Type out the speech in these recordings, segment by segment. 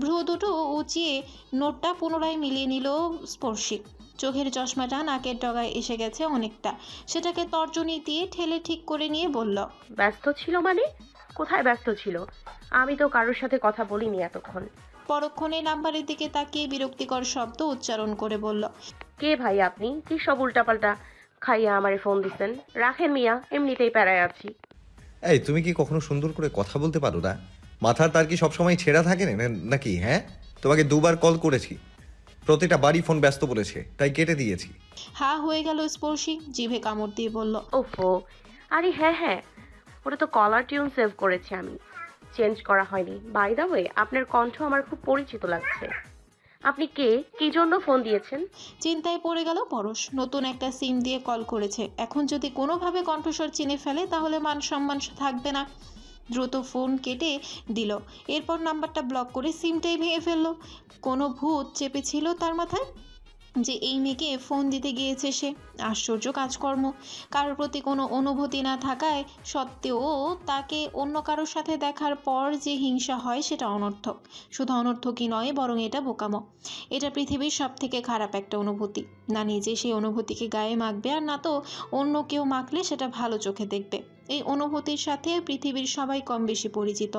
ভ্রু দুটো উঁচিয়ে নোটটা পুনরায় মিলিয়ে নিল স্পর্শী। চোখের চশমাটা নাকের ডগায় এসে গেছে অনেকটা। সেটাকে তর্জনী দিয়ে ঠেলে ঠিক করে নিয়ে বলল ব্যস্ত ছিল মানে? কোথায় ব্যস্ত ছিল? আমি তো কারোর সাথে কথা বলিনি এতক্ষণ। পরক্ষণে নাম্বারের দিকে তাকিয়ে বিরক্তিকর শব্দ উচ্চারণ করে বলল কে ভাই আপনি? কি সব উল্টাপাল্টা খাইয়া আমারে ফোন দিছেন? রাখেন মিয়া এমনিতেই প্যারায় আছি। এই তুমি কি কখনো সুন্দর করে কথা বলতে পারো না? মাথার তার কি সবসময় ছেঁড়া থাকে না নাকি হ্যাঁ? তোমাকে দুবার কল করেছি। প্রতিটা বাড়ি ফোন ব্যস্ত বলেছে তাই কেটে দিয়েছি। হা হয়ে গেল স্পর্শী জিভে কামড় দিয়ে বলল ওফো আরে হ্যাঁ হ্যাঁ ওটা তো কলার টিউন সেভ করেছি আমি। চেঞ্জ করা হয়নি। বাই দা ওয়ে আপনার কণ্ঠ আমার খুব পরিচিত লাগছে। আপনি কে? কি জন্য ফোন দিয়েছেন? চিন্তায় পড়ে গেল পরশ। নতুন একটা সিম দিয়ে কল করেছে। এখন যদি কোনোভাবে কণ্ঠস্বর চিনে ফেলে তাহলে মান সম্মান থাকবে না। দ্রুত ফোন কেটে দিল। এরপর নাম্বারটা ব্লক করে সিমটাই ভেঙে ফেলল। কোনো ভূত চেপেছিল তার মাথায়? যে এই মেয়েকে ফোন দিতে গিয়েছে সে। আশ্চর্য কাজকর্ম। কারোর প্রতি কোনো অনুভূতি না থাকায় সত্ত্বেও তাকে অন্য কারোর সাথে দেখার পর যে হিংসা হয় সেটা অনর্থক। শুধু অনর্থকই নয়, বরং এটা বোকামো। এটা পৃথিবীর সব থেকে খারাপ একটা অনুভূতি। না নিজে সেই অনুভূতিকে গায়ে মাখবে, আর না তো অন্য কেউ মাখলে সেটা ভালো চোখে দেখবে। এই অনুভূতির সাথে পৃথিবীর সবাই কম বেশি পরিচিত।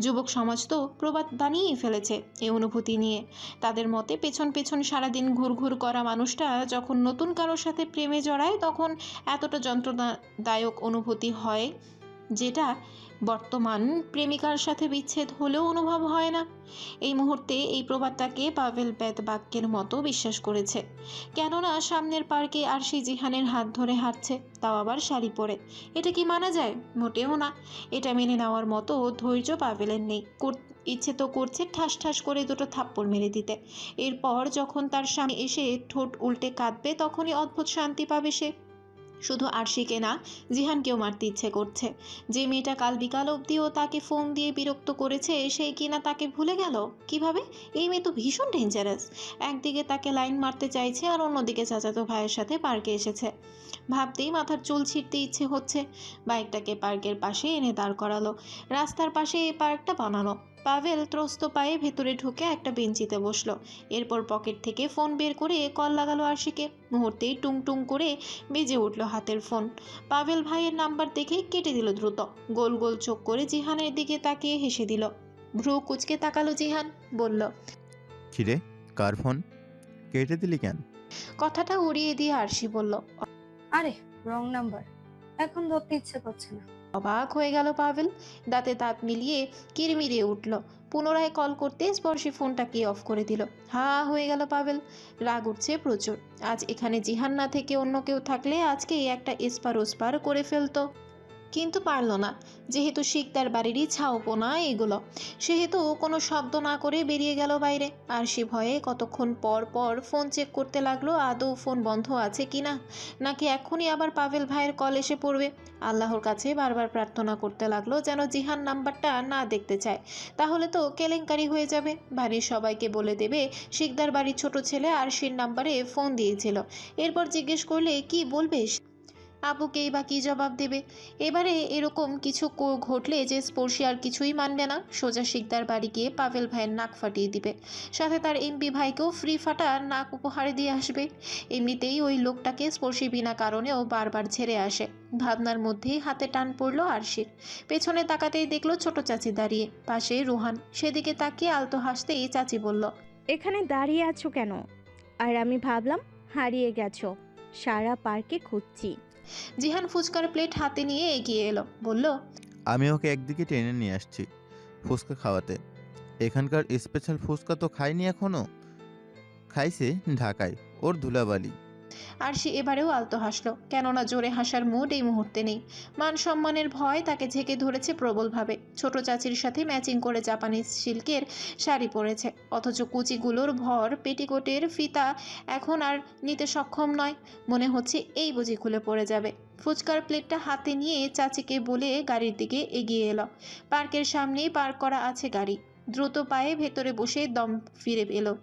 যুবক সমাজ তো প্রবাদ বানিয়েই ফেলেছে এই অনুভূতি নিয়ে। তাদের মতে পেছন পেছন সারাদিন ঘুরঘুর করা মানুষটা যখন নতুন কারোর সাথে প্রেমে জড়ায় তখন এতটা যন্ত্রণাদায়ক অনুভূতি হয় যেটা বর্তমান প্রেমিকার সাথে বিচ্ছেদ হলেও অনুভব হয় না। এই মুহূর্তে এই প্রবাদটাকে পাভেল বেদ বাক্যের মতো বিশ্বাস করেছে। কেননা সামনের পার্কে আরশি জিহানের হাত ধরে হাঁটছে, তাও আবার শাড়ি পরে। এটা কি মানা যায়? মোটেও না। এটা মেনে নেওয়ার মতো ধৈর্য পাভেলের নেই। ইচ্ছে তো করছে ঠাস ঠাস করে দুটো থাপ্পড় মেরে দিতে। এরপর যখন তার সামনে এসে ঠোঁট উল্টে কাঁদবে, তখনই অদ্ভুত শান্তি পাবে সে। শুধু আরশিকে না, জিহানকেও মারতে ইচ্ছে করছে। যে মেয়েটা কাল বিকাল অবধিও তাকে ফোন দিয়ে বিরক্ত করেছে সেই কিনা তাকে ভুলে গেল? কীভাবে? এই মেয়ে তো ভীষণ ডেঞ্জারাস একদিকে তাকে লাইন মারতে চাইছে আর অন্যদিকে চাচাতো ভাইয়ের সাথে পার্কে এসেছে। ভাবতেই মাথার চুল ছিঁড়তে ইচ্ছে হচ্ছে। বাইকটাকে পার্কের পাশে এনে দাঁড় করালো। রাস্তার পাশে এই পার্কটা বানানো পাভেল ত্রস্ত পায়ে ভেতরে ঢুকে একটা বেঞ্চিতে বসল। এরপর পকেট থেকে ফোন বের করে কল লাগালো আরশিকে। মুহূর্তেই টুং টুং করে বেজে উঠল হাতের ফোন। পাভেল ভাইয়ের নাম্বার দেখে কেটে দিল দ্রুত। গোল গোল চোখ করে জিহানের দিকে তাকিয়ে হেসে দিল। ভ্রু কুচকে তাকালো জিহান বলল কিরে কার ফোন? কেটে দিলি কেন? কথাটা উড়িয়ে দিয়ে আরশি বলল আরে রং নাম্বার। এখন ধরতে ইচ্ছে করছে না। অবাক হয়ে গেল পাভেল। দাঁতে দাঁত মিলিয়ে কিরমিরে উঠল। পুনরায় কল করতে স্পর্শী ফোনটাকে অফ করে দিল। হা হয়ে গেল পাভেল। রাগ উঠছে প্রচুর। আজ এখানে জিহান না থেকে অন্য কেউ থাকলে আজকে একটা এসপার ওসপার করে ফেলতো। কিন্তু পারল না। যেহেতু শিকদার বাড়িরই ছাউপোনা এগুলো, সেহেতু কোনো শব্দ না করে বেরিয়ে গেল বাইরে। আর সে ভয়ে কতক্ষণ পর পর ফোন চেক করতে লাগল, আদৌ ফোন বন্ধ আছে কি না নাকি এখনই আবার পাভেল ভাইয়ের কল এসে পড়বে? আল্লাহর কাছে বারবার প্রার্থনা করতে লাগল যেন জিহান নাম্বারটা না দেখতে চায়। তাহলে তো কেলেঙ্কারি হয়ে যাবে। বাড়ির সবাইকে বলে দেবে, শিকদার বাড়ির ছোট ছেলে আরশির নাম্বারে ফোন দিয়েছিল। এরপর জিজ্ঞেস করলে, কি বলবে? আপুকেই বা কী জবাব দেবে? এবারে এরকম কিছু ঘটলে যে স্পর্শী আর কিছুই মানবে না, সোজা শিকদার বাড়ি গিয়ে পাভেল ভাইয়ের নাক ফাটিয়ে দিবে। সাথে তার এমপি ভাইকেও ফ্রি ফাটা নাক উপহারে দিয়ে আসবে। এমনিতেই ওই লোকটাকে স্পর্শী বিনা কারণেও বারবার ছেড়ে আসে। ভাবনার মধ্যেই হাতে টান পড়ল আরশির। পেছনে তাকাতেই দেখল ছোট চাচি দাঁড়িয়ে, পাশে রুহান। সেদিকে তাকিয়ে আলতো হাসতেই চাচি বলল, এখানে দাঁড়িয়ে আছো কেন? আর আমি ভাবলাম হারিয়ে গেছো। সারা পার্কে খুঁজছি। জিহান ফুচকার প্লেট হাতে নিয়ে এগিয়ে এলো, বলল, আমি ওকে একদিকে টেনে নিয়ে আসছি ফুচকা খাওয়াতে। এখানকার স্পেশাল ফুচকা তো খাইনি এখনও। খাইছে ঢাকায়, ওর ধুলাবালি। আর সে এবারেও আলতো হাসলো। কেননা জোরে হাসার মুড এই মুহূর্তে নেই। মান সম্মানের ভয় তাকে ঝেঁকে ধরেছে প্রবলভাবে। ছোট চাচির সাথে ম্যাচিং করে জাপানিজ সিল্কের শাড়ি পরেছে। অথচ কুচিগুলোর ভর, পেটিকোটের ফিতা এখন আর নিতে সক্ষম নয়। মনে হচ্ছে এই বুঝি খুলে পড়ে যাবে। ফুচকার প্লেটটা হাতে নিয়ে চাচিকে বলে গাড়ির দিকে এগিয়ে এলো। পার্কের সামনেই পার্ক করা আছে গাড়ি। দ্রুত পায়ে ভেতরে বসে দম ফিরে এলো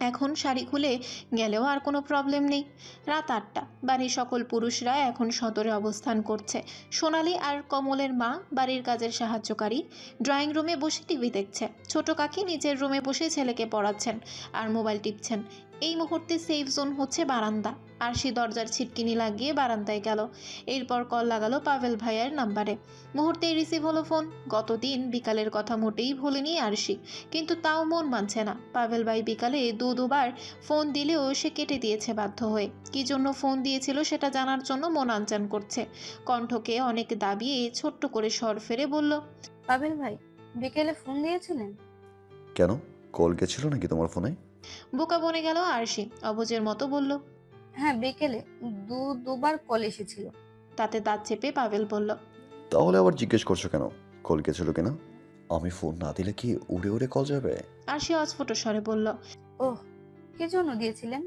এখন শাড়ি খুলে গেলেও আর কোনো প্রবলেম নেই। রাত আটটা। বাড়ির সকল পুরুষরা এখন সদরে অবস্থান করছে। সোনালি আর কমলের মা বাড়ির কাজের সাহায্যকারী ড্রয়িং রুমে বসে টিভি দেখছে। ছোট কাকি নিজের রুমে বসে ছেলেকে পড়াচ্ছেন আর মোবাইল টিপছেন। এই মুহূর্তে সেফ জোন হচ্ছে বারান্দা। আর সে দরজার ছিটকিনি লাগিয়ে বারান্দায় গেল। এরপর কল লাগালো পাভেল ভাইয়ের নাম্বারে। মুহূর্তেই রিসিভ হলো ফোন গতদিন বিকালের কথা মোটেই ভুলেনি আরশি। কিন্তু তাও মন মানছে না। পাভেল ভাই বিকালে দু দুবার ফোন দিলেও সে কেটে দিয়েছে বাধ্য হয়ে। কী জন্য ফোন দিয়েছিল সেটা জানার জন্য মন আনচান করছে। কণ্ঠকে অনেক দাবিয়ে ছোট্ট করে স্বর ফেরে বলল পাবেল ভাই বিকেলে ফোন দিয়েছিলেন? কেন? কল গেছিল নাকি তোমার ফোনে বোকা বনে গেল আরশি। অবুজের মতো বলল হ্যাঁ বিকেলে দু দুবার কল এসেছিল। তাতে দাঁত চেপে পাভেল বলল তাহলে আবার জিজ্ঞেস করছ কেন? কল গেছিল কিনা আমি ফোন না দিলে কি উড়ে উড়ে কল যাবে? আরশি অস্ফুট স্বরে বলল ওহ কি জন্য দিয়েছিলেন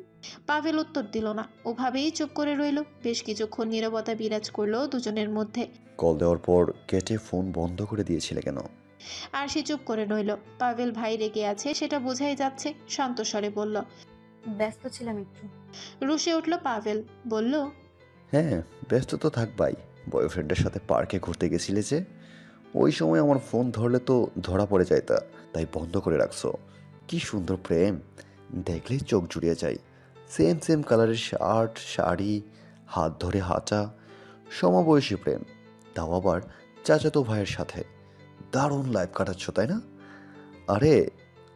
পাভেল উত্তর দিল না। ওভাবেই চুপ করে রইল। বেশ কিছুক্ষণ নীরবতা বিরাজ করল দুজনের মধ্যে। কল দেওয়ার পর কেটে ফোন বন্ধ করে দিয়েছিলে কেন? আর সে চুপ করে রইল। পাভেল ভাই রেগে আছে সেটা বোঝাই যাচ্ছে শান্ত স্বরে বলল ব্যস্ত ছিলাম একটু। রুশে উঠল পাভেল বলল হ্যাঁ ব্যস্ত তো থাকবাই। বয়ফ্রেন্ডের সাথে পার্কে ঘুরতে গেছিলে যে? ওই সময় আমার ফোন ধরলে তো ধরা পড়ে যাইতা তাই বন্ধ করে রাখছো। কি সুন্দর প্রেম। দেখলেই চোখ জুড়িয়ে যায়। সেম সেম কালারের শার্ট শাড়ি হাত ধরে হাঁটা সমবয়সী প্রেম। তাও আবার চাচাতো ভাইয়ের সাথে। দারুণ লাইফ কাটাচ্ছ, তাই না? আরে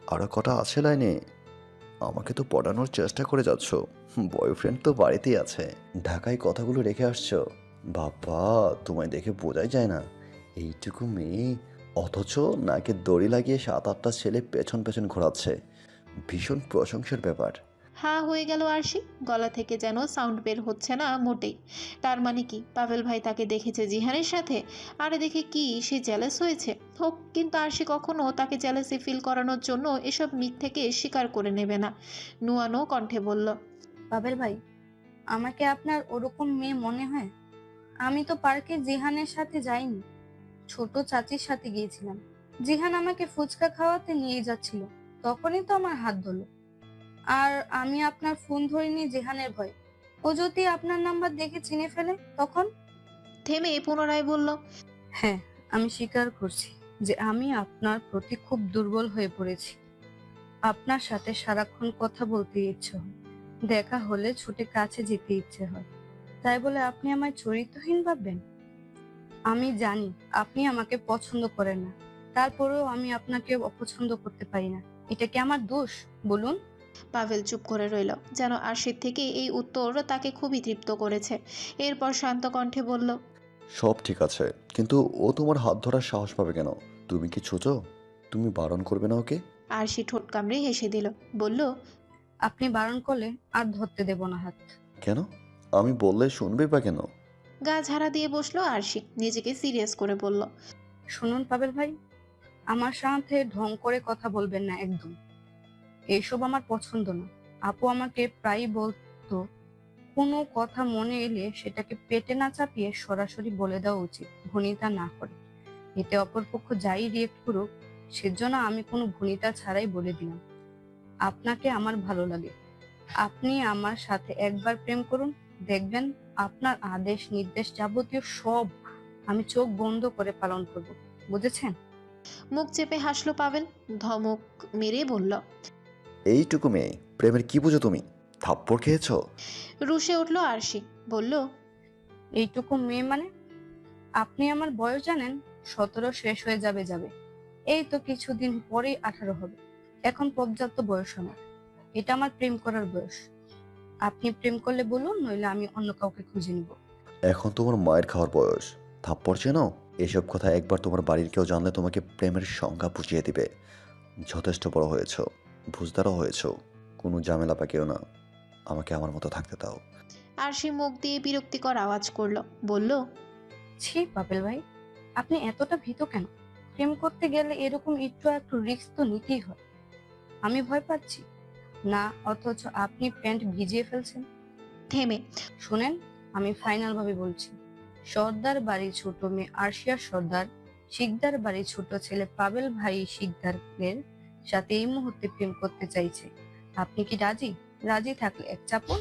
আরও কটা আছে লাইনে? আমাকে তো পড়ানোর চেষ্টা করে যাচ্ছ। বয়ফ্রেন্ড তো বাড়িতেই আছে। ঢাকায় কথাগুলো রেখে আসছো। বাবা, তোমায় দেখে বোঝাই যায় না। এইটুকু মেয়ে, অথচ নাকে দড়ি লাগিয়ে সাত আটটা ছেলে পেছন পেছন ঘোরাচ্ছে। ভীষণ প্রশংসার ব্যাপার। হা হয়ে গেল আরশি। গলা থেকে যেন সাউন্ড বের হচ্ছে না মোটেই। তার মানে কি? পাভেল ভাই তাকে দেখেছে জিহানের সাথে? আরে দেখে কি? সে জ্যালেস হয়েছে। হোক, কিন্তু আরশি কখনো তাকে জ্যালেসি ফিল করানোর জন্য এসব মিথ থেকে স্বীকার করে নেবে না। নুয়ানো কণ্ঠে বলল পাবেল ভাই, আমাকে আপনার ওরকম মেয়ে মনে হয়? আমি তো পার্কে জিহানের সাথে যাইনি। ছোট চাচির সাথে গিয়েছিলাম। জিহান আমাকে ফুচকা খাওয়াতে নিয়ে যাচ্ছিল। তখনই তো আমার হাত ধরলো। আর আমি আপনার ফোন ধরিনি জেহানের ভয়। ও যদি আপনার নাম্বার দেখে চিনে ফেলে তখন? থেমে পুনরায় বলল হ্যাঁ আমি স্বীকার করছি যে আমি আপনার প্রতি খুব দুর্বল হয়ে পড়েছি। আপনার সাথে সারাক্ষণ কথা বলতে ইচ্ছে হয়। দেখা হলে ছুটে কাছে যেতে ইচ্ছে হয়। তাই বলে আপনি আমায় চরিত্রহীন ভাববেন? আমি জানি আপনি আমাকে পছন্দ করেন না। তারপরেও আমি আপনাকে অপছন্দ করতে পারি না। এটা কি আমার দোষ? বলুন। পাভেল চুপ করে রইল। যেন আরশির থেকে এই উত্তর তাকে খুবই তৃপ্ত করেছে। এরপর শান্ত কণ্ঠে বলল সব ঠিক আছে কিন্তু ও তোমার হাত ধরার সাহস পাবে কেন? তুমি কি ছোটো তুমি বারণ করবে না ওকে? আরশি ঠোঁট কামড়ে হেসে দিল। বলল আপনি বারণ করলে আর ধরতে দেব না হাত। কেন? আমি বললে শুনবে বা কেন? গা ঝাড়া দিয়ে বসল আরশি নিজেকে সিরিয়াস করে বলল শুনুন পাবেল ভাই আমার সাথে ঢং করে কথা বলবেন না একদম। এইসব আমার পছন্দ না। আপু আমাকে প্রায়ই বলতো, কোনো কথা মনে এলে সেটাকে পেটে না চাপিয়ে সরাসরি বলে দেওয়া উচিত, ভনিতা না করে। এতে অপরপক্ষ যাই রিয়েক্ট করুক, সেজন্য আমি কোনো ভনিতা ছাড়াই বলে দিলাম। আপনাকে আমার ভালো লাগে। আপনি আমার সাথে একবার প্রেম করুন, দেখবেন আপনার আদেশ, নির্দেশ যাবতীয় সব আমি চোখ বন্ধ করে পালন করব। বুঝেছেন? মুখ চেপে হাসলো পাবেন ধমক মেরে বলল এইটুকু মেয়ে প্রেমের কি বুঝো তুমি? থাপ্পড় খেয়েছো? রুশে উঠল আরশি বলল এইটুকু মেয়ে মানে? আপনি আমার বয়স জানেন সতেরো শেষ হয়ে যাবে যাবে। এই তো কিছুদিন পরেই আঠারো হবে। এখন পর্যাপ্ত বয়স আমার। এটা আমার প্রেম করার বয়স। আপনি প্রেম করলে বলুন নইলে আমি অন্য কাউকে খুঁজে নিব। এখন তোমার মায়ের খাওয়ার বয়স। থাপ্পড় চেনো? এসব কথা একবার তোমার বাড়ির কেউ জানলে তোমাকে প্রেমের সংজ্ঞা বুঝিয়ে দিবে। যথেষ্ট বড় হয়েছ। বুঝদারও হয়েছ। কোনো ঝামেলা পাকেও না। আমাকে আমার মতো থাকতে দাও। আরশি মুখ দিয়ে বিরক্তিকর আওয়াজ করল বলল ছি পাপেল ভাই আপনি এতটা ভীত কেন? প্রেম করতে গেলে এরকম একটু একটু রিস্ক তো নিতেই হয়। আমি ভয় পাচ্ছি। না অথচ আপনি প্যান্ট ভিজিয়ে ফেলছেন। থেমে। শুনেন আমি ফাইনাল ভাবে বলছি। সর্দার বাড়ির ছোট মেয়ে আরশিয়া সর্দার শিকদার বাড়ির ছোট ছেলে পাবেল ভাই শিকদারের সাথে এই মুহূর্তে প্রেম করতে চাইছে। আপনি কি রাজি? রাজি থাকলে এক চাপন,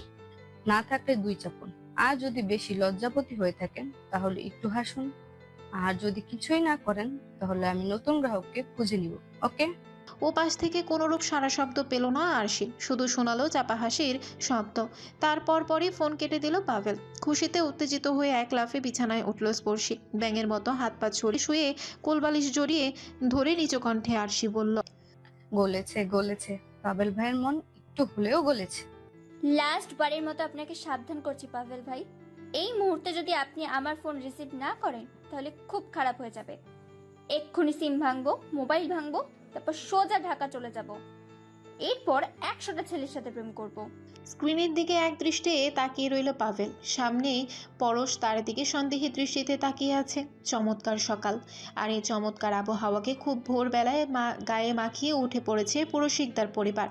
না থাকলে দুই চাপন। আর যদি বেশি লজ্জাপতি হয়ে থাকেন, তাহলে একটু হাসুন। আর যদি কিছুই না করেন, তাহলে আমি নতুন গ্রাহককে খুঁজে নিব, ওকে? ওপাশ থেকে কোনোরূপ সারা শব্দ পেল না আরশি। শুধু শোনালো চাপা হাসির শব্দ। তারপর পরই ফোন কেটে দিল পাভেল। খুশিতে উত্তেজিত হয়ে এক লাফে বিছানায় উঠল স্পর্শী। ব্যাঙের মতো হাত পা ছড়িয়ে শুয়ে কোলবালিশ জড়িয়ে ধরে নিচু কণ্ঠে আরশি বলল গলেছে গলেছে। পাবেল ভাইয়ের মন একটু হলেও গলেছে। লাস্ট বারের মতো আপনাকে সাবধান করছি পাভেল ভাই। এই মুহূর্তে যদি আপনি আমার ফোন রিসিভ না করেন, তাহলে খুব খারাপ হয়ে যাবে। এক্ষুনি সিম ভাঙবো মোবাইল ভাঙবো, তারপর সোজা ঢাকা চলে যাব। এরপর একশোটা ছেলের সাথে প্রেম করব। স্ক্রিনের দিকে এক দৃষ্টে তাকিয়ে রইল পাভেল। সামনেই পরশ তার দিকে সন্দেহী দৃষ্টিতে তাকিয়ে আছে। চমৎকার সকাল। আর এই চমৎকার আবহাওয়াকে খুব ভোরবেলায় মা, গায়ে মাখিয়ে উঠে পড়েছে পুরো শিকদার পরিবার।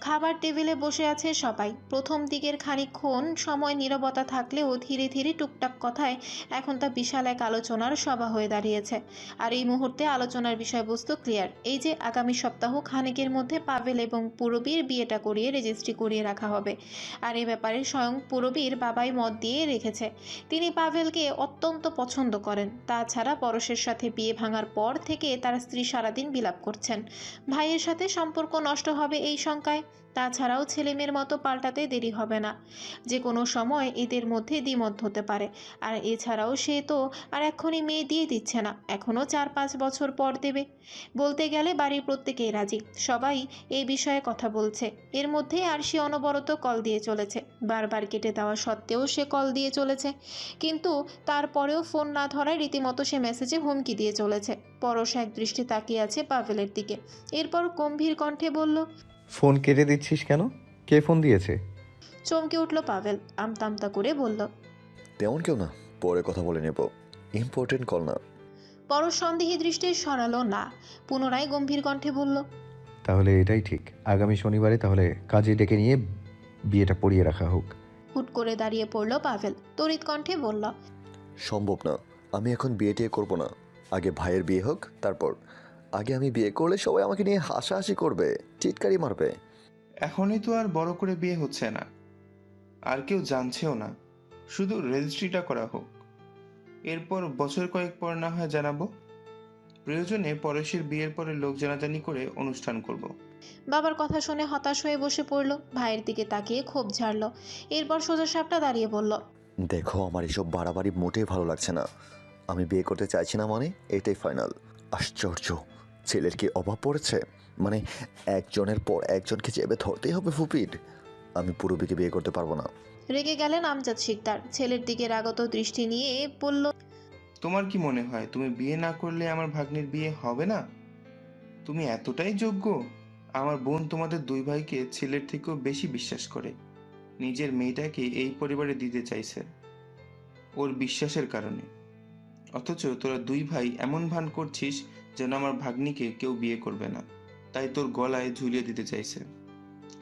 খাবার টেবিলে বসে আছে সবাই। প্রথম দিকের খানিকক্ষণ সময় নীরবতা থাকলেও ধীরে ধীরে টুকটাক কথায় এখন তা বিশাল এক আলোচনার সভা হয়ে দাঁড়িয়েছে। আর এই মুহূর্তে আলোচনার বিষয়বস্তু ক্লিয়ার। এই যে আগামী সপ্তাহ খানেকের মধ্যে পাভেল এবং পুরবীর বিয়েটা করিয়ে রেজিস্ট্রি করিয়ে রাখা হবে। আর এ ব্যাপারে স্বয়ং পুরবীর বাবাই মত দিয়ে রেখেছে। তিনি পাভেলকে অত্যন্ত পছন্দ করেন। তাছাড়া পরশের সাথে বিয়ে ভাঙার পর থেকে তার স্ত্রী সারাদিন বিলাপ করছেন। ভাইয়ের সাথে সম্পর্ক নষ্ট হবে এই শঙ্কায়? তাছাড়াও ছেলেমেয়ের মতো পাল্টাতে দেরি হবে না। যে কোনো সময় এদের মধ্যে দ্বিমত হতে পারে। আর এছাড়াও সে তো আর এখনই মেয়ে দিয়ে দিচ্ছে না, এখনও চার পাঁচ বছর পর দেবে। বলতে গেলে বাড়ির প্রত্যেকেই রাজি, সবাই এই বিষয়ে কথা বলছে। এর মধ্যেই আরশি অনবরত কল দিয়ে চলেছে। বারবার কেটে দেওয়া সত্ত্বেও সে কল দিয়ে চলেছে। কিন্তু তারপরেও ফোন না ধরায় রীতিমতো সে মেসেজে হুমকি দিয়ে চলেছে। পরশ এক দৃষ্টি তাকিয়ে আছে পাভেলের দিকে। এরপর গম্ভীর কণ্ঠে বলল ফোন কেটে দিচ্ছিস কেন? কে ফোন দিয়েছে? চমকে উঠল পাভেল আমতা আমতা করে বলল তেমন কেউ না পরে কথা বলে নেব। ইম্পর্টেন্ট কল না। পরশ সন্দেহী দৃষ্টি সরালো না পুনরায় গম্ভীর কণ্ঠে বলল তাহলে এটাই ঠিক। আগামী শনিবারে তাহলে কাজে ডেকে নিয়ে বিয়েটা পড়িয়ে রাখা হোক। হুট করে দাঁড়িয়ে পড়ল পাভেল তড়িৎ কণ্ঠে বলল সম্ভব না আমি এখন বিয়ে টিয়ে করব না। আগে ভাইয়ের বিয়ে হোক তারপর আগে আমি বিয়ে করলে সবাই আমাকে নিয়ে হাসাহাসি করবে চিৎকারি মারবে। এখনই তো আর বড় করে বিয়ে হচ্ছে না। আর কেউ জানছেও না। শুধু রেজিস্ট্রিটা করা হোক। এরপর বছর কয়েক পর না হয় জানাব। প্রয়োজনে পরেশের বিয়ের পরে লোক জানাজানি করে অনুষ্ঠান করব। বাবার কথা শুনে হতাশ হয়ে বসে পড়ল ভাইয়ের দিকে তাকিয়ে ক্ষোভ ঝাড়ল। এরপর সোজা সাপটা দাঁড়িয়ে বলল দেখো আমার এসব বাড়াবাড়ি মোটেই ভালো লাগছে না। আমি বিয়ে করতে চাইছি না মানে এটাই ফাইনাল আশ্চর্য! ছেলের কি অভাব পড়েছে? মানে একজনের পর একজনকে চেপে ধরতেই হবে ফুপিড আমি পুরবীকে বিয়ে করতে পারব না। রেগে গেলেন আমজাদ শিকদার। ছেলের দিকে রাগত দৃষ্টি নিয়ে বলল তোমার কি মনে হয় তুমি বিয়ে না করলে আমার ভাগ্নির বিয়ে হবে না? তুমি এতটাই যোগ্য আমার বোন তোমাদের দুই ভাইকে ছেলের থেকেও বেশি বিশ্বাস করে। নিজের মেয়েটাকে এই পরিবারে দিতে চাইছে ওর বিশ্বাসের কারণে। অথচ তোরা দুই ভাই এমন ভান করছিস যেন আমার ভাগ্নিকে কেউ বিয়ে করবে না। তাই তোর গলায় ঝুলিয়ে দিতে চাইছে।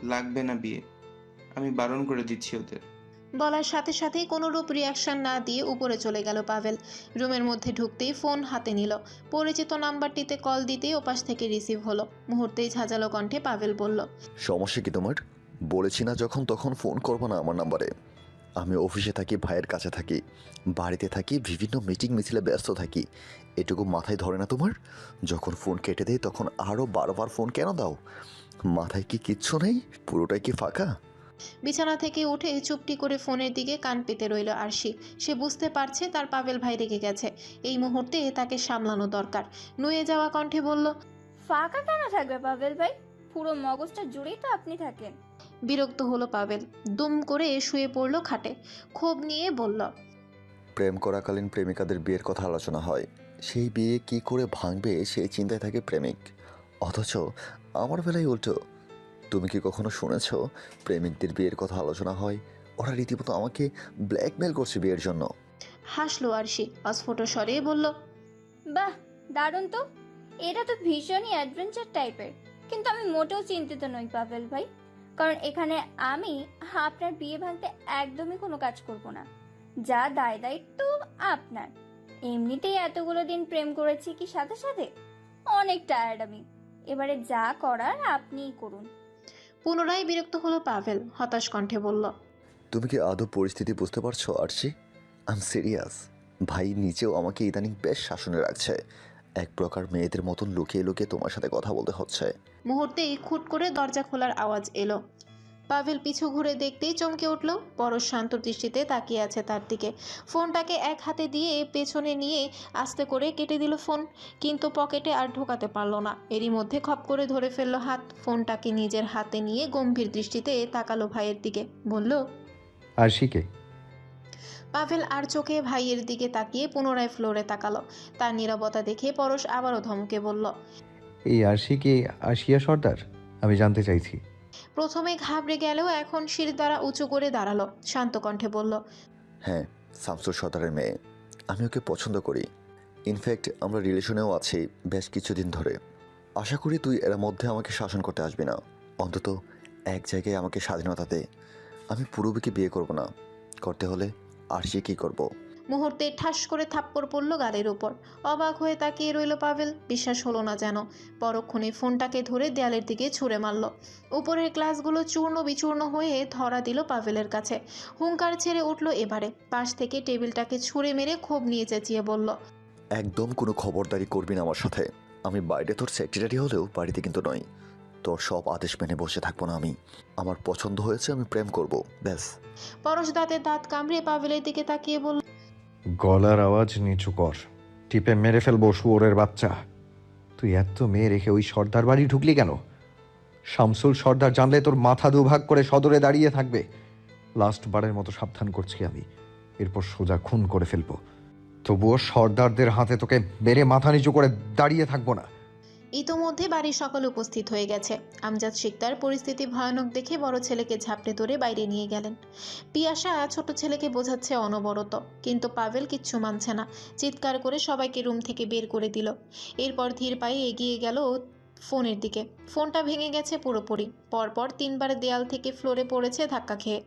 লাগবে না বিয়ে। আমি বারণ করে দিচ্ছি ওদের। বলার সাথে সাথেই কোনো রূপ রিয়াকশন না দিয়ে উপরে চলে গেল পাভেল। রুমের মধ্যে ঢুকতেই ফোন হাতে নিল। পরিচিত নাম্বারটিতে কল দিতেই ওপাশ থেকে রিসিভ হলো। মুহূর্তেই ঝাঁঝালো কণ্ঠে পাভেল বলল সমস্যা কি তোমার? বলেছি না যখন তখন ফোন করব না আমার নাম্বারে আমি অফিসে থাকি ভাইয়ের কাছে থাকি বাড়িতে থাকি বিভিন্ন মিটিং মিছিলে ব্যস্ত থাকি। এটুকু মাথায় ধরে না তোমার? যখন ফোন কেটে দেয় তখন আরও বারবার ফোন কেন দাও? মাথায় কি কিচ্ছু নেই? পুরোটাই কি ফাঁকা? বিছানা থেকে উঠে চুপটি করে ফোনের দিকে কান পেতে রইল আরশি। সে বুঝতে পারছে তার পাভেল ভাই রেগে গেছে। এই মুহূর্তে তাকে সামলানো দরকার। নুয়ে যাওয়া কণ্ঠে বলল ফাঁকা কেন থাকবে পাভেল ভাই? পুরো মগজটা জুড়েই তো আপনি থাকেন। বিরক্ত হলো পাভেল দুম করে শুয়ে পড়ল খাটে। ক্ষোভ নিয়ে বলল প্রেম করাকালীন প্রেমিকাদের বিয়ের কথা আলোচনা হয়। সেই বিয়ে কি করে ভাঙবে সেই চিন্তায় থাকে প্রেমিক। অথচ আমার বেলায় উল্টো। তুমি কি কখনো শুনেছ প্রেমিকদের বিয়ের কথা আলোচনা হয়? ওরা রীতিমতো আমাকে ব্ল্যাকমেল করছে বিয়ের জন্য। হাসলো আরশি। অস্ফুট স্বরে বলল বাহ দারুণ তো। এটা তো ভীষণই অ্যাডভেঞ্চার টাইপের কিন্তু আমি মোটেও চিন্তিত নই পাভেল ভাই। কারণ এখানে আমি আপনার বিয়ে ভাঙতে একদমই কোনো কাজ করব না। যা দায় দায়িত্ব আপনার। এমনিতেই এতগুলো দিন প্রেম করেছি কি সাথে সাথে? অনেক টায়ার্ড আমি। এবারে যা করার আপনিই করুন। পুনরায় বিরক্ত হলো পাভেল হতাশ কণ্ঠে বলল তুমি কি আদৌ পরিস্থিতি বুঝতে পারছ আরশি? আম সিরিয়াস ভাই নিচেও আমাকে ইদানিং বেশ শাসনে রাখছে। এক প্রকার মেয়েদের মতন লুকিয়ে লুকিয়ে তোমার সাথে কথা বলতে হচ্ছে। মুহূর্তেই খুট করে দরজা খোলার আওয়াজ এলো। পাভেল পিছু ঘুরে দেখতেই চমকে উঠল। পরশ শান্ত দৃষ্টিতে তাকিয়ে আছে তার দিকে। ফোনটাকে এক হাতে দিয়ে পেছনে নিয়ে আস্তে করে কেটে দিল ফোন কিন্তু পকেটে আর ঢোকাতে পারল না। এরই মধ্যে খপ করে ধরে ফেলল হাত। ফোনটাকে নিজের হাতে নিয়ে গম্ভীর দৃষ্টিতে তাকালো ভাইয়ের দিকে। বলল আর শিকে পাভেল আর চোখে ভাইয়ের দিকে তাকিয়ে পুনরায় ফ্লোরে তাকালো। তার নীরবতা দেখে পরশ আবারও ধমকে বলল এই আরশি কি আশিয়া সর্দার? আমি জানতে চাইছি। প্রথমে ঘাবড়ে গেলেও এখন শির দ্বারা উঁচু করে দাঁড়াল শান্ত কণ্ঠে বলল হ্যাঁ শামসুর সর্দারের মেয়ে। আমি ওকে পছন্দ করি। ইনফ্যাক্ট আমরা রিলেশনেও আছি বেশ কিছুদিন ধরে। আশা করি তুই এর মধ্যে আমাকে শাসন করতে আসবি না। অন্তত এক জায়গায় আমাকে স্বাধীনতা দে। আমি পূর্বীকে বিয়ে করব না। করতে হলে আর সে কী করব? মুহূর্তে ঠাস করে থাপ্পড় পড়ল গালের ওপর। অবাক হয়ে তাকিয়ে রইল পাভেল। বিশ্বাস হলো না যেন। পরক্ষণে ফোনটাকে ধরে দেয়ালের দিকে ছুঁড়ে মারল। উপরের গ্লাসগুলো চূর্ণ বিচূর্ণ হয়ে ধরা দিল পাভেলের কাছে। হুঙ্কার ছেড়ে উঠল এবারে। পাশ থেকে টেবিলটাকে ছুঁড়ে মেরে ক্ষোভ নিয়ে চেঁচিয়ে বলল একদম কোনো খবরদারি করবি না আমার সাথে। আমি বাইরে তোর সেক্রেটারি হলেও বাড়িতে কিন্তু নই। তোর সব আদেশ মেনে বসে থাকব না আমি। আমার পছন্দ হয়েছে আমি প্রেম করব ব্যাস। পরশ দাঁতে দাঁত কামড়ে পাভেলের দিকে তাকিয়ে বলল গলার আওয়াজ নিচু কর। টিপে মেরে ফেলব শুয়োরের বাচ্চা। তুই এত মেয়ে রেখে ওই সর্দার বাড়ি ঢুকলি কেন? শামসুল সর্দার জানলে তোর মাথা দুভাগ করে সদরে দাঁড়িয়ে থাকবে। লাস্ট বারের মতো সাবধান করছি আমি। এরপর সোজা খুন করে ফেলব। তবুও সর্দারদের হাতে তোকে মেরে মাথা নিচু করে দাঁড়িয়ে থাকব না। ইতোমধ্যে বাড়ির সকল উপস্থিত হয়ে গেছে। আমজাদ শিকদার পরিস্থিতি ভয়ানক দেখে বড় ছেলেকে ঝাপটে ধরে বাইরে নিয়ে গেলেন। পিয়াসা ছোট ছেলেকে বোঝাচ্ছে অনবরত, কিন্তু পাভেল কিচ্ছু মানছে না। চিৎকার করে সবাইকে রুম থেকে বের করে দিল। এরপর ধীর পায়ে এগিয়ে গেল ফোনের দিকে। ফোনটা ভেঙে গেছে পুরোপুরি। পরপর তিনবার দেয়াল থেকে ফ্লোরে পড়েছে ধাক্কা খেয়ে।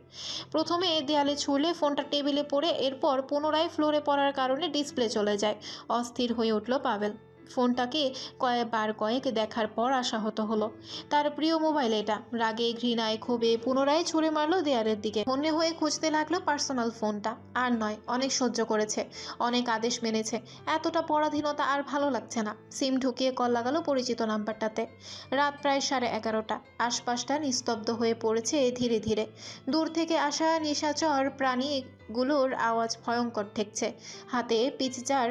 প্রথমে দেয়ালে ছুঁড়লে ফোনটা টেবিলে পড়ে, এরপর পুনরায় ফ্লোরে পড়ার কারণে ডিসপ্লে চলে যায়। অস্থির হয়ে উঠল পাভেল। ফোনটাকে কয়েকবার কয়েক দেখার পর আশাহত হলো। তার প্রিয় মোবাইল এটা। রাগে, ঘৃণায়, ক্ষোভে পুনরায় ছুঁড়ে মারলো দেয়ালের দিকে। মনে হয়ে খুঁজতে লাগল পার্সোনাল ফোনটা। আর নয়, অনেক সহ্য করেছে। অনেক আদেশ মেনেছে। এতটা পরাধীনতা আর ভালো লাগছে না। সিম ঢুকিয়ে কল লাগালো পরিচিত নাম্বারটাতে। রাত প্রায় সাড়ে এগারোটা। আশপাশটা নিস্তব্ধ হয়ে পড়েছে ধীরে ধীরে। দূর থেকে আসা নিশাচর প্রাণীগুলোর আওয়াজ ভয়ঙ্কর ঠেকছে। হাতে পিৎজার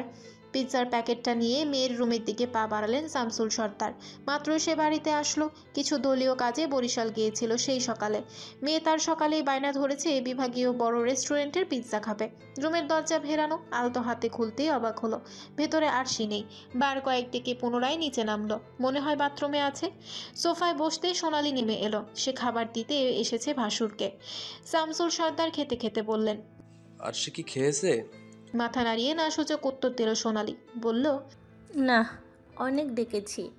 পিৎজার প্যাকেটটা নিয়ে মেয়ের রুমের দিকে পা বাড়ালেন শামসুল সর্দার। মাত্র সে বাড়িতে আসলো, কিছু দলীয় কাজে বরিশাল গিয়েছিল সেই সকালে। মেয়ে তার সকালেই বায়না ধরেছে বিভাগীয় বড় রেস্টুরেন্টের পিৎজা খাবে। রুমের দরজা ভেরানো, আলতো হাতে খুলতেই অবাক হলো। ভেতরে আরশি নেই। বার কয়েক দিকে পুনরায় নিচে নামলো। মনে হয় বাথরুমে আছে। সোফায় বসতে সোনালি নেমে এলো। সে খাবার দিতে এসেছে ভাসুরকে। শামসুল সর্দার খেতে খেতে বললেন, আর সে কি খেয়েছে? মাথা নাড়িয়ে না সূচক উত্তর দিল সোনালি বলল না অনেক ডেকেছি।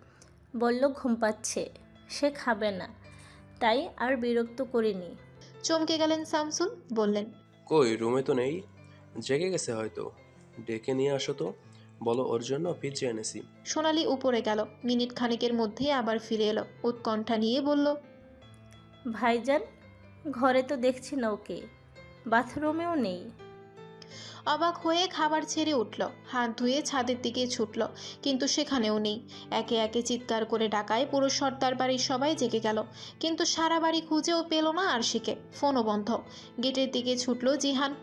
বলল ঘুম পাচ্ছে সে খাবে না। তাই আর বিরক্ত করিনি। চমকে গেলেন শামসুল বললেন কই রুমে তো নেই? জেগে গেছে হয়তো। ডেকে নিয়ে আসো তো। বলো ওর জন্য পিজ্জা এনেছি। সোনালি উপরে গেল। মিনিট খানেকের মধ্যেই আবার ফিরে এলো। উৎকণ্ঠা নিয়ে বলল ভাইজান ঘরে তো দেখছি না ওকে। বাথরুমেও নেই। অবাক হয়ে খাবার ছেড়ে উঠল। হাত ধুয়ে ছাদের দিকে ছুটল, কিন্তু সেখানেও নেই। একে একে চিৎকার করে ডাকায় পুরো সর্দার বাড়ির সবাই জেগে গেল। কিন্তু সারা বাড়ি খুঁজেও পেল না আর শিখে ফোনও বন্ধ। গেটের দিকে ছুটল জিহান।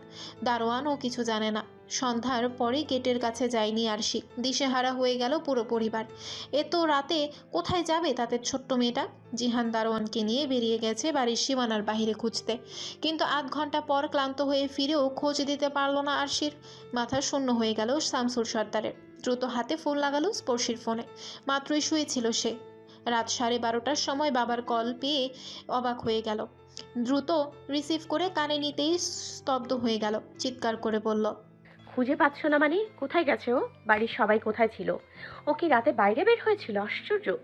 দারোয়ানও কিছু জানে না। সন্ধ্যার পরে গেটের কাছে যায়নি আরশি দিশেহারা হয়ে গেল পুরো পরিবার। এত রাতে কোথায় যাবে তাদের ছোট্ট মেয়েটা? জিহান দারোয়ানকে নিয়ে বেরিয়ে গেছে বাড়ির সীমানার বাহিরে খুঁজতে। কিন্তু আধ ঘণ্টা পর ক্লান্ত হয়ে ফিরেও খোঁজ দিতে পারল না আরশির। মাথা শূন্য হয়ে গেল শামসুল সর্দারের। দ্রুত হাতে ফোন লাগালো স্পর্শীর ফোনে। মাত্রই শুয়েছিল সে। রাত সাড়ে বারোটার সময় বাবার কল পেয়ে অবাক হয়ে গেল। দ্রুত রিসিভ করে কানে নিতেই স্তব্ধ হয়ে গেল। চিৎকার করে বলল খুঁজে পাচ্ছ না মানে? কোথায় গেছে ও? বাড়ির সবাই কোথায় ছিল? ও কি রাতে বাইরে বের হয়েছিল? আশ্চর্য।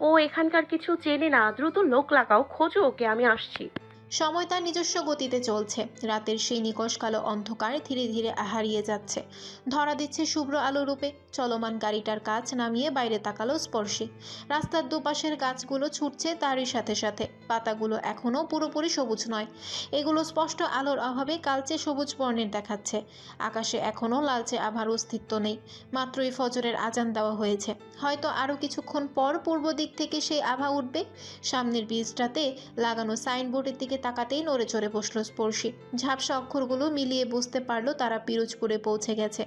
ও এখানকার কিছু চেনে না, দ্রুত লোক লাগাও, খোঁজো ওকে, আমি আসছি। সময় তার নিজস্ব গতিতে চলছে। রাতের সেই নিকশ কালো অন্ধকার ধীরে ধীরে হারিয়ে যাচ্ছে। ধরা দিচ্ছে শুভ্র আলো রূপে। চলমান গাড়িটার কাজ নামিয়ে বাইরে তাকালো স্পর্শী। রাস্তার দুপাশের গাছগুলো ছুটছে তারই সাথে সাথে। পাতাগুলো এখনও পুরোপুরি সবুজ নয়। এগুলো স্পষ্ট আলোর অভাবে কালচে সবুজ বর্ণের দেখাচ্ছে। আকাশে এখনও লালচে আভার অস্তিত্ব নেই। মাত্রই ফজরের আজান দেওয়া হয়েছে। হয়তো আরও কিছুক্ষণ পর পূর্ব দিক থেকে সেই আভা উঠবে। সামনের বীজটাতে লাগানো সাইনবোর্ডের দিকে তাকাতেই নড়ে চড়ে বসল স্পর্শী। ঝাপসা অক্ষরগুলো মিলিয়ে বুঝতে পারল তারা পিরোজপুরে পৌঁছে গেছে।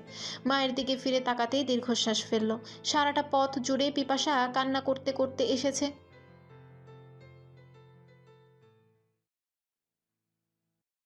মায়ের দিকে ফিরে তাকাতেই দীর্ঘশ্বাস ফেলল। সারাটা পথ জুড়ে পিপাসা কান্না করতে করতে এসেছে।